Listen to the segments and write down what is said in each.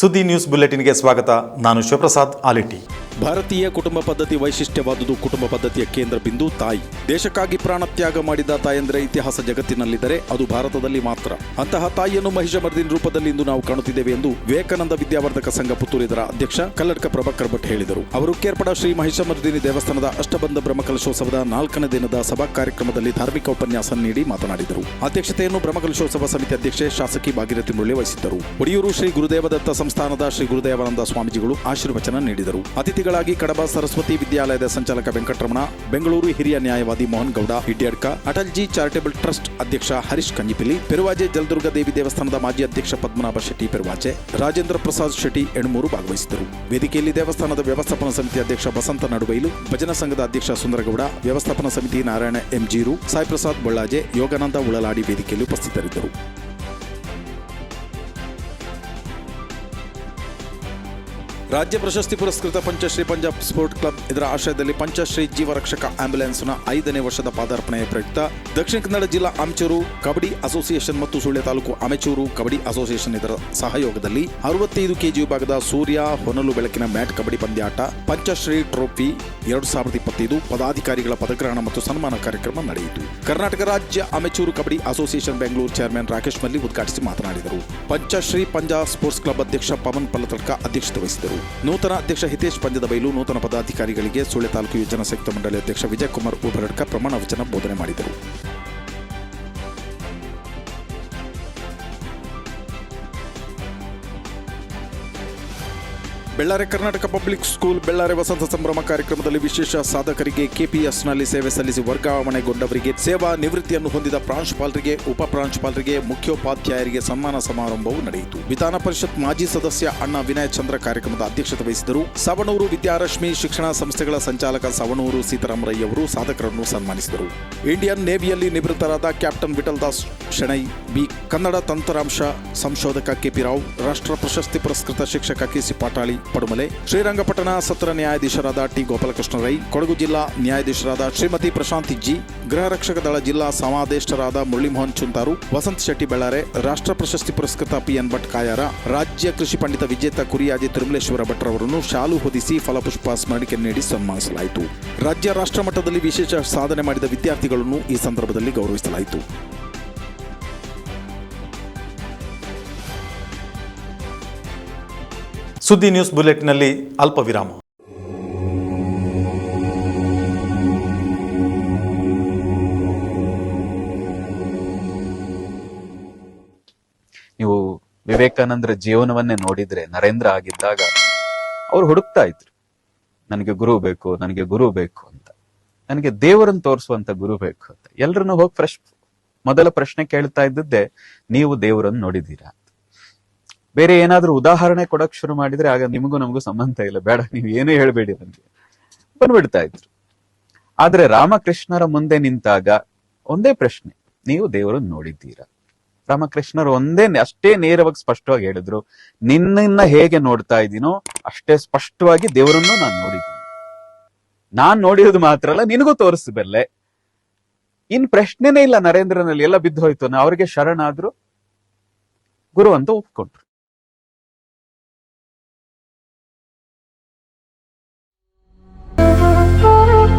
ಸುದ್ದಿ ನ್ಯೂಸ್ ಬುಲೆಟಿನ್ಗೆ ಸ್ವಾಗತ. ನಾನು ಶಿವಪ್ರಸಾದ್ ಆಲಿಟಿ. ಭಾರತೀಯ ಕುಟುಂಬ ಪದ್ಧತಿ ವೈಶಿಷ್ಟ್ಯವಾದುದು ಕುಟುಂಬ ಪದ್ಧತಿಯ ಕೇಂದ್ರ ಬಿಂದು ತಾಯಿ. ದೇಶಕ್ಕಾಗಿ ಪ್ರಾಣತ್ಯಾಗ ಮಾಡಿದ ತಾಯಂದ್ರೆ ಇತಿಹಾಸ ಜಗತ್ತಿನಲ್ಲಿದ್ದರೆ ಅದು ಭಾರತದಲ್ಲಿ ಮಾತ್ರ. ಅಂತಹ ತಾಯಿಯನ್ನು ಮಹಿಷಮರ್ದಿನ ರೂಪದಲ್ಲಿ ಇಂದು ನಾವು ಕಾಣುತ್ತಿದ್ದೇವೆ ಎಂದು ವಿವೇಕಾನಂದ ವಿದ್ಯಾವರ್ಧಕ ಸಂಘ ಪುತ್ತೂರು ಇದರ ಅಧ್ಯಕ್ಷ ಕಲ್ಲಡ್ಕ ಪ್ರಭಾಕರ್ ಭಟ್ ಹೇಳಿದರು. ಅವರು ಕೇರ್ಪಡ ಶ್ರೀ ಮಹಿಷಮರ್ದಿನಿ ದೇವಸ್ಥಾನದ ಅಷ್ಟಬಂಧ ಬ್ರಹ್ಮಕಲಶೋತ್ಸವದ ನಾಲ್ಕನೇ ದಿನದ ಸಭಾ ಕಾರ್ಯಕ್ರಮದಲ್ಲಿ ಧಾರ್ಮಿಕ ಉಪನ್ಯಾಸ ನೀಡಿ ಮಾತನಾಡಿದರು. ಅಧ್ಯಕ್ಷತೆಯನ್ನು ಬ್ರಹ್ಮಕಲಶೋತ್ಸವ ಸಮಿತಿ ಅಧ್ಯಕ್ಷೆ ಶಾಸಕಿ ಭಾಗೀರಥಿ ಮುರಳಿ ವಹಿಸಿದ್ದರು. ಒಡಿಯೂರು ಶ್ರೀ ಗುರುದೇವದತ್ತ ಸಂಸ್ಥಾನದ ಶ್ರೀ ಗುರುದೇವಾನಂದ ಸ್ವಾಮೀಜಿಗಳು ಆಶೀರ್ವಚನ ನೀಡಿದರು. ಅತಿಥಿಗಳಾಗಿ ಕಡಬ ಸರಸ್ವತಿ ವಿದ್ಯಾಲಯದ ಸಂಚಾಲಕ ವೆಂಕಟರಮಣ, ಬೆಂಗಳೂರು ಹಿರಿಯ ನ್ಯಾಯವಾದಿ ಮೋಹನ್ ಗೌಡ, ಹಿಡ್ಯಾಡ್ಕ, ಅಟಲ್ಜಿ ಚಾರಿಟೇಬಲ್ ಟ್ರಸ್ಟ್ ಅಧ್ಯಕ್ಷ ಹರೀಶ್ ಕಂಜಿಪಿಲಿ, ಪೆರುವಾಜೆ ಜಲದುರ್ಗ ದೇವಿ ದೇವಸ್ಥಾನದ ಮಾಜಿ ಅಧ್ಯಕ್ಷ ಪದ್ಮನಾಭ ಶೆಟ್ಟಿ ಪೆರುವಾಜೆ, ರಾಜೇಂದ್ರ ಪ್ರಸಾದ್ ಶೆಟ್ಟಿ ಎಣ್ಮೂರು ಭಾಗವಹಿಸಿದರು. ವೇದಿಕೆಯಲ್ಲಿ ದೇವಸ್ಥಾನದ ವ್ಯವಸ್ಥಾಪನಾ ಸಮಿತಿ ಅಧ್ಯಕ್ಷ ಬಸಂತ ನಡುವೈಲು ಭಜನಾ ಸಂಘದ ಅಧ್ಯಕ್ಷ ಸುಂದರಗೌಡ, ವ್ಯವಸ್ಥಾಪನಾ ಸಮಿತಿ ನಾರಾಯಣ ಎಂಜೀರು ಸಾಯಿ ಪ್ರಸಾದ್ ಬಳ್ಳಾಜೆ, ಯೋಗಾನಂದ ಉಳಲಾಡಿ ವೇದಿಕೆಯಲ್ಲಿ ಉಪಸ್ಥಿತರಿದ್ದರು. ರಾಜ್ಯ ಪ್ರಶಸ್ತಿ ಪುರಸ್ಕೃತ ಪಂಚಶ್ರೀ ಪಂಜಾಬ್ ಸ್ಪೋರ್ಟ್ ಕ್ಲಬ್ ಇದರ ಆಶ್ರಯದಲ್ಲಿ ಪಂಚಶ್ರೀ ಜೀವರಕ್ಷಕ ಆಂಬ್ಯುಲೆನ್ಸ್ನ ಐದನೇ ವರ್ಷದ ಪಾದಾರ್ಪಣೆಯ ಪ್ರಯುಕ್ತ ದಕ್ಷಿಣ ಕನ್ನಡ ಜಿಲ್ಲಾ ಆಮಚೂರು ಕಬಡ್ಡಿ ಅಸೋಸಿಯೇಷನ್ ಮತ್ತು ಸುಳ್ಯ ತಾಲೂಕು ಅಮೆಚೂರು ಕಬಡ್ಡಿ ಅಸೋಸಿಯೇಷನ್ ಇದರ ಸಹಯೋಗದಲ್ಲಿ ಅರವತ್ತೈದು ಕೆಜಿ ವಿಭಾಗದ ಸೂರ್ಯ ಹೊನಲು ಬೆಳಕಿನ ಮ್ಯಾಟ್ ಕಬಡ್ಡಿ ಪಂದ್ಯಾಟ, ಪಂಚಶ್ರೀ ಟ್ರೋಫಿ ಎರಡು ಸಾವಿರದ ಇಪ್ಪತ್ತೈದು ಪದಾಧಿಕಾರಿಗಳ ಪದಗ್ರಹಣ ಮತ್ತು ಸನ್ಮಾನ ಕಾರ್ಯಕ್ರಮ ನಡೆಯಿತು. ಕರ್ನಾಟಕ ರಾಜ್ಯ amateur kabaddi association Bengaluru chairman Rakesh Malli ಉದ್ಘಾಟಿಸಿ ಮಾತನಾಡಿದರು. ಪಂಚಶ್ರೀ ಪಂಜಾಬ್ ಸ್ಪೋರ್ಟ್ಸ್ ಕ್ಲಬ್ ಅಧ್ಯಕ್ಷ ಪವನ್ ಪಲ್ಲತಡ್ಕ ಅಧ್ಯಕ್ಷತೆ ವಹಿಸಿದರು. ನೂತನ ಅಧ್ಯಕ್ಷ ಹಿತೇಶ್ ಪಂದ್ಯದ ಬೈಲು ನೂತನ ಪದಾಧಿಕಾರಿಗಳಿಗೆ ಸುಳ್ಯ ತಾಲೂಕು ಯೋಜನಾ ಸಂಯುಕ್ತ ಮಂಡಳಿ ಅಧ್ಯಕ್ಷ ವಿಜಯಕುಮಾರ್ ಉಬರಡ್ಕ ಪ್ರಮಾಣ ವಚನ ಬೋಧನೆ ಮಾಡಿದರು. ಬೆಳ್ಳಾರಿ ಕರ್ನಾಟಕ ಪಬ್ಲಿಕ್ ಸ್ಕೂಲ್ ಬೆಳ್ಳಾರೆ ವಸಂತ ಸಂಭ್ರಮ ಕಾರ್ಯಕ್ರಮದಲ್ಲಿ ವಿಶೇಷ ಸಾಧಕರಿಗೆ ಕೆಪಿಎಸ್ನಲ್ಲಿ ಸೇವೆ ಸಲ್ಲಿಸಿ ವರ್ಗಾವಣೆಗೊಂಡವರಿಗೆ ಸೇವಾ ನಿವೃತ್ತಿಯನ್ನು ಹೊಂದಿದ ಪ್ರಾಂಶುಪಾಲರಿಗೆ, ಉಪ ಪ್ರಾಂಶುಪಾಲರಿಗೆ, ಮುಖ್ಯೋಪಾಧ್ಯಾಯರಿಗೆ ಸನ್ಮಾನ ಸಮಾರಂಭವು ನಡೆಯಿತು. ವಿಧಾನ ಪರಿಷತ್ ಮಾಜಿ ಸದಸ್ಯ ಅಣ್ಣ ವಿನಯ ಚಂದ್ರ ಕಾರ್ಯಕ್ರಮದ ಅಧ್ಯಕ್ಷತೆ ವಹಿಸಿದರು. ಸವಣೂರು ವಿದ್ಯಾರಶ್ಮಿ ಶಿಕ್ಷಣ ಸಂಸ್ಥೆಗಳ ಸಂಚಾಲಕ ಸವಣೂರು ಸೀತಾರಾಮರಯ್ಯವರು ಸಾಧಕರನ್ನು ಸನ್ಮಾನಿಸಿದರು. ಇಂಡಿಯನ್ ನೇವಿಯಲ್ಲಿ ನಿವೃತ್ತರಾದ ಕ್ಯಾಪ್ಟನ್ ವಿಠಲ್ ದಾಸ್ ಶೆಣೈ, ಬಿ ಕನ್ನಡ ತಂತ್ರಾಂಶ ಸಂಶೋಧಕ ಕೆಪಿ ರಾವ್, ರಾಷ್ಟ್ರ ಪ್ರಶಸ್ತಿ ಪುರಸ್ಕೃತ ಶಿಕ್ಷಕ ಕೆಸಿ ಪಾಟಾಳಿ ಪಡುಮಲೆ, ಶ್ರೀರಂಗಪಟ್ಟಣ ಸತ್ರ ನ್ಯಾಯಾಧೀಶರಾದ ಟಿ ಗೋಪಾಲಕೃಷ್ಣ ರೈ, ಕೊಡಗು ಜಿಲ್ಲಾ ನ್ಯಾಯಾಧೀಶರಾದ ಶ್ರೀಮತಿ ಪ್ರಶಾಂತ್ ಜಿ, ಗೃಹ ರಕ್ಷಕ ದಳ ಜಿಲ್ಲಾ ಸಮಾದೇಶರಾದ ಮುರಳೀಮೋಹನ್ ಚುಂತಾರು, ವಸಂತ್ ಶೆಟ್ಟಿ ಬೆಳ್ಳಾರೆ, ರಾಷ್ಟ್ರ ಪ್ರಶಸ್ತಿ ಪುರಸ್ಕೃತ ಪಿಎನ್ ಭಟ್ ಕಾಯಾರ, ರಾಜ್ಯ ಕೃಷಿ ಪಂಡಿತ ವಿಜೇತ ಕುರಿಯಾಜಿ ತಿರುಮಲೇಶ್ವರ ಭಟ್ರವರನ್ನು ಶಾಲು ಹೊದಿಸಿ ಫಲಪುಷ್ಪ ಸ್ಮರಣಿಕೆ ನೀಡಿ ಸನ್ಮಾನಿಸಲಾಯಿತು. ರಾಜ್ಯ ರಾಷ್ಟ್ರ ಮಟ್ಟದಲ್ಲಿ ವಿಶೇಷ ಸಾಧನೆ ಮಾಡಿದ ವಿದ್ಯಾರ್ಥಿಗಳನ್ನು ಈ ಸಂದರ್ಭದಲ್ಲಿ ಗೌರವಿಸಲಾಯಿತು. ಸುದ್ದಿ ನ್ಯೂಸ್ ಬುಲೆಟಿನಲ್ಲಿ ಅಲ್ಪ ವಿರಾಮ ನೀವು ವಿವೇಕಾನಂದರ ಜೀವನವನ್ನೇ ನೋಡಿದ್ರೆ ನರೇಂದ್ರ ಆಗಿದ್ದಾಗ ಅವ್ರು ಹುಡುಕ್ತಾ ಇದ್ರು. ನನಗೆ ಗುರು ಬೇಕು, ನನಗೆ ಗುರು ಬೇಕು ಅಂತ. ನನಗೆ ದೇವರನ್ನು ತೋರಿಸುವಂತ ಗುರು ಬೇಕು ಅಂತ. ಎಲ್ರನ್ನೂ ಹೋಗಿ ಫ್ರೆಶ್ ಮೊದಲ ಪ್ರಶ್ನೆ ಕೇಳ್ತಾ ಇದ್ದದ್ದೇ, ನೀವು ದೇವರನ್ನು ನೋಡಿದ್ದೀರಾ? ಬೇರೆ ಏನಾದ್ರೂ ಉದಾಹರಣೆ ಕೊಡಕ್ ಶುರು ಮಾಡಿದ್ರೆ ಆಗ ನಿಮಗೂ ನಮಗೂ ಸಂಬಂಧ ಇಲ್ಲ. ಬೇಡ, ನೀವು ಏನೂ ಹೇಳ್ಬೇಡಿ ನನಗೆ ಬಂದ್ಬಿಡ್ತಾ ಇದ್ರು. ಆದ್ರೆ ರಾಮಕೃಷ್ಣರ ಮುಂದೆ ನಿಂತಾಗ ಒಂದೇ ಪ್ರಶ್ನೆ. ನೀವು ದೇವರನ್ನು ನೋಡಿದ್ದೀರಾ? ರಾಮಕೃಷ್ಣರು ಒಂದೇ ಅಷ್ಟೇ ನೇರವಾಗಿ ಸ್ಪಷ್ಟವಾಗಿ ಹೇಳಿದ್ರು, ನಿನ್ನನ್ನ ಹೇಗೆ ನೋಡ್ತಾ ಇದ್ದೀನೋ ಅಷ್ಟೇ ಸ್ಪಷ್ಟವಾಗಿ ದೇವರನ್ನು ನಾನು ನೋಡಿದ್ದೀನಿ. ನಾನ್ ನೋಡಿರೋದು ಮಾತ್ರ ಅಲ್ಲ, ನಿನಗೂ ತೋರಿಸಬಲ್ಲೆ ಇನ್ ಪ್ರಶ್ನೆನೇ ಇಲ್ಲ ನರೇಂದ್ರನಲ್ಲಿ, ಎಲ್ಲ ಬಿದ್ದು ಹೋಯ್ತು. ಅವ್ರಿಗೆ ಶರಣಾದ್ರು. ಗುರು ಅಂತ ಒಪ್ಕೊಂಡ್ರು.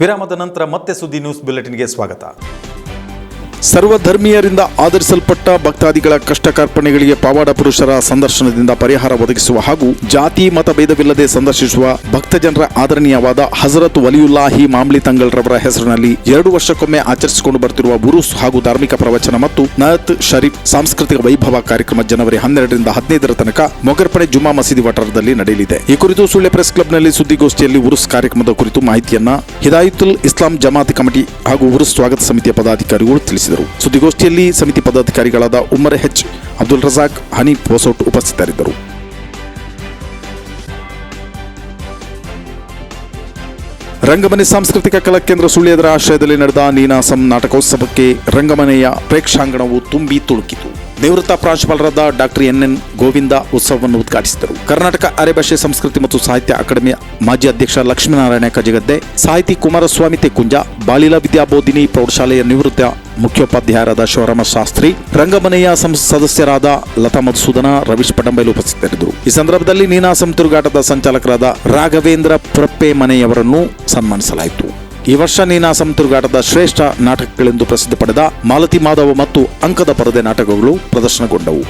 ವಿರಾಮದ ನಂತರ ಮತ್ತೆ ಸುದ್ದಿ ನ್ಯೂಸ್ ಬುಲೆಟಿನ್ಗೆ ಸ್ವಾಗತ. ಸರ್ವಧರ್ಮೀಯರಿಂದ ಆಧರಿಸಲ್ಪಟ್ಟ ಭಕ್ತಾದಿಗಳ ಕಷ್ಟ ಕಾರ್ಪಣೆಗಳಿಗೆ ಪವಾಡ ಪುರುಷರ ಸಂದರ್ಶನದಿಂದ ಪರಿಹಾರ ಒದಗಿಸುವ ಹಾಗೂ ಜಾತಿ ಮತಭೇದವಿಲ್ಲದೆ ಸಂದರ್ಶಿಸುವ ಭಕ್ತಜನರ ಆದರಣೀಯವಾದ ಹಜರತ್ ವಲಿಯುಲ್ಲಾಹಿ ಮಾಮ್ಲಿ ತಂಗಲ್ರವರ ಹೆಸರಿನಲ್ಲಿ ಎರಡು ವರ್ಷಕ್ಕೊಮ್ಮೆ ಆಚರಿಸಿಕೊಂಡು ಬರುತ್ತಿರುವ ಉರುಸ್ ಹಾಗೂ ಧಾರ್ಮಿಕ ಪ್ರವಚನ ಮತ್ತು ನತ್ ಶರೀಫ್ ಸಾಂಸ್ಕೃತಿಕ ವೈಭವ ಕಾರ್ಯಕ್ರಮ ಜನವರಿ ಹನ್ನೆರಡರಿಂದ ಹದಿನೈದರ ತನಕ ಮೊಗರ್ಪಡೆ ಜುಮಾ ಮಸೀದಿ ವಠಾರದಲ್ಲಿ ನಡೆಯಲಿದೆ. ಈ ಕುರಿತು ಸುಳ್ಯ ಪ್ರೆಸ್ ಕ್ಲಬ್ನಲ್ಲಿ ಸುದ್ದಿಗೋಷ್ಠಿಯಲ್ಲಿ ಉರುಸ್ ಕಾರ್ಯಕ್ರಮದ ಕುರಿತು ಮಾಹಿತಿಯನ್ನ ಹಿದಾಯತುಲ್ ಇಸ್ಲಾಂ ಜಮಾತ್ ಕಮಿಟಿ ಹಾಗೂ ಉರುಸ್ ಸ್ವಾಗತ ಸಮಿತಿಯ ಪದಾಧಿಕಾರಿಗಳು ತಿಳಿಸಿದರು ಸುದ್ದಿಗೋಷ್ಠಿಯಲ್ಲಿ ಸಮಿತಿ ಪದಾಧಿಕಾರಿಗಳಾದ ಉಮರ್ ಹೆಚ್ ಅಬ್ದುಲ್ ರಜಾಕ್, ಹನೀಫ್ ಹೊಸೋಟ್ ಉಪಸ್ಥಿತರಿದ್ದರು. ರಂಗಮನೆ ಸಾಂಸ್ಕೃತಿಕ ಕಲಾ ಕೇಂದ್ರ ಸುಳ್ಯದರ ಆಶ್ರಯದಲ್ಲಿ ನಡೆದ ನೀನಾಸಂ ನಾಟಕೋತ್ಸವಕ್ಕೆ ರಂಗಮನೆಯ ಪ್ರೇಕ್ಷಾಂಗಣವು ತುಂಬಿ ತುಳುಕಿತು. ನಿವೃತ್ತ ಪ್ರಾಂಶುಪಾಲರಾದ ಡಾಕ್ಟರ್ ಎನ್ ಎನ್ ಗೋವಿಂದ ಉತ್ಸವವನ್ನು ಉದ್ಘಾಟಿಸಿದರು. ಕರ್ನಾಟಕ ಅರೆಭಾಷೆ ಸಂಸ್ಕೃತಿ ಮತ್ತು ಸಾಹಿತ್ಯ ಅಕಾಡೆಮಿಯ ಮಾಜಿ ಅಧ್ಯಕ್ಷ ಲಕ್ಷ್ಮೀನಾರಾಯಣ ಕಜಗದ್ದೆ, ಸಾಹಿತಿ ಕುಮಾರಸ್ವಾಮಿ ತೆಕ್ಕುಂಜ, ಬಾಲಿಲಾ ವಿದ್ಯಾಬೋಧಿನಿ ಪ್ರೌಢಶಾಲೆಯ ನಿವೃತ್ತ ಮುಖ್ಯೋಪಾಧ್ಯಾಯರಾದ ಶಿವರಾಮ ಶಾಸ್ತ್ರಿ, ರಂಗಮನೆಯ ಸದಸ್ಯರಾದ ಲತಾ ಮಧುಸೂದನ, ರವೀಶ್ ಪಟಂಬೈಲು ಉಪಸ್ಥಿತರಿದ್ದರು. ಈ ಸಂದರ್ಭದಲ್ಲಿ ನೀನಾಸಂ ತಿರುಗಾಟದ ಸಂಚಾಲಕರಾದ ರಾಘವೇಂದ್ರ ಪ್ರಪ್ಪೆ ಮನೆಯವರನ್ನು ಸನ್ಮಾನಿಸಲಾಯಿತು. ಈ ವರ್ಷ ನೀನಾಸಂ ತಿರುಗಾಟದ ಶ್ರೇಷ್ಠ ನಾಟಕಗಳೆಂದು ಪ್ರಸಿದ್ಧಿ ಪಡೆದ ಮಾಲತಿ ಮಾಧವ ಮತ್ತು ಅಂಕದ ಪರದೆ ನಾಟಕಗಳು ಪ್ರದರ್ಶನಗೊಂಡವು.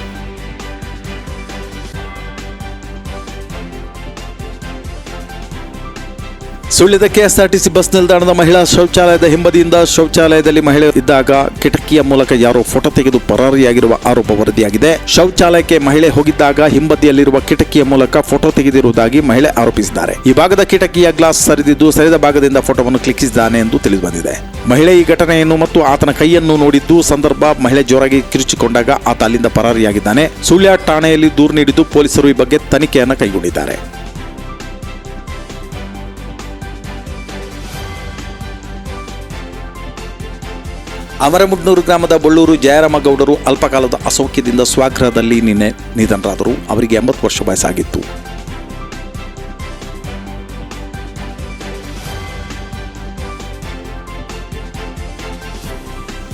ಸುಳ್ಯದ ಕೆಎಸ್ಆರ್ಟಿಸಿ ಬಸ್ ನಿಲ್ದಾಣದ ಮಹಿಳಾ ಶೌಚಾಲಯದ ಹಿಂಬದಿಯಿಂದ ಶೌಚಾಲಯದಲ್ಲಿ ಮಹಿಳೆ ಇದ್ದಾಗ ಕಿಟಕಿಯ ಮೂಲಕ ಯಾರೋ ಫೋಟೋ ತೆಗೆದು ಪರಾರಿಯಾಗಿರುವ ಆರೋಪ ವರದಿಯಾಗಿದೆ. ಶೌಚಾಲಯಕ್ಕೆ ಮಹಿಳೆ ಹೋಗಿದ್ದಾಗ ಹಿಂಬದಿಯಲ್ಲಿರುವ ಕಿಟಕಿಯ ಮೂಲಕ ಫೋಟೋ ತೆಗೆದಿರುವುದಾಗಿ ಮಹಿಳೆ ಆರೋಪಿಸಿದ್ದಾರೆ. ಈ ಭಾಗದ ಕಿಟಕಿಯ ಗ್ಲಾಸ್ ಸರಿದಿದ್ದು ಸರಿದ ಭಾಗದಿಂದ ಫೋಟೋವನ್ನು ಕ್ಲಿಕ್ಕಿಸಿದ್ದಾನೆ ಎಂದು ತಿಳಿದುಬಂದಿದೆ. ಮಹಿಳೆ ಈ ಘಟನೆಯನ್ನು ಮತ್ತು ಆತನ ಕೈಯನ್ನು ನೋಡಿದ್ದು ಸಂದರ್ಭ ಮಹಿಳೆ ಜೋರಾಗಿ ಕಿರುಚಿಕೊಂಡಾಗ ಆತ ಅಲ್ಲಿಂದ ಪರಾರಿಯಾಗಿದ್ದಾನೆ. ಸುಳ್ಯ ಠಾಣೆಯಲ್ಲಿ ದೂರು ನೀಡಿದ್ದು ಪೊಲೀಸರು ಈ ಬಗ್ಗೆ ತನಿಖೆಯನ್ನು ಕೈಗೊಂಡಿದ್ದಾರೆ. ಅಮರಮುಡ್ನೂರು ಗ್ರಾಮದ ಬಳ್ಳೂರು ಜಯರಾಮ ಗೌಡರು ಅಲ್ಪಕಾಲದ ಅಸೌಖ್ಯದಿಂದ ಸ್ವಾಗ್ರಹದಲ್ಲಿ ನಿನ್ನೆ ನಿಧನರಾದರು. ಅವರಿಗೆ ಎಂಬತ್ತು ವರ್ಷ ವಯಸ್ಸಾಗಿತ್ತು.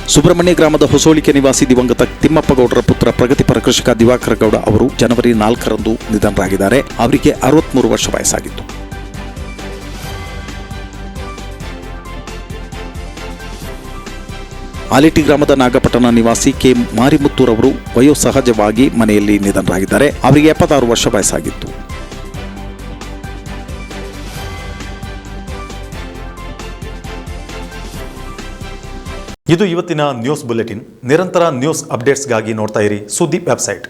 ಸುಬ್ರಹ್ಮಣ್ಯ ಗ್ರಾಮದ ಹೊಸೋಳಿಕೆ ನಿವಾಸಿ ದಿವಂಗತ ತಿಮ್ಮಪ್ಪ ಗೌಡರ ಪುತ್ರ ಪ್ರಗತಿಪರ ಕೃಷಿಕ ದಿವಾಕರ ಗೌಡ ಅವರು ಜನವರಿ ನಾಲ್ಕರಂದು ನಿಧನರಾಗಿದ್ದಾರೆ. ಅವರಿಗೆ ಅರವತ್ಮೂರು ವರ್ಷ ವಯಸ್ಸಾಗಿತ್ತು. ಆಲಿಟಿ ಗ್ರಾಮದ ನಾಗಪಟ್ಟಣ ನಿವಾಸಿ ಕೆ ಮಾರಿಮುತ್ತೂರವರು ವಯೋಸಹಜವಾಗಿ ಮನೆಯಲ್ಲಿ ನಿಧನರಾಗಿದ್ದಾರೆ. ಅವರಿಗೆ ಎಪ್ಪತ್ತಾರು ವರ್ಷ ವಯಸ್ಸಾಗಿತ್ತು. ಇದು ಇವತ್ತಿನ ನ್ಯೂಸ್ ಬುಲೆಟಿನ್. ನಿರಂತರ ನ್ಯೂಸ್ ಅಪ್ಡೇಟ್ಸ್ಗಾಗಿ ನೋಡ್ತಾ ಇರಿ ಸುದ್ದಿ ವೆಬ್ಸೈಟ್.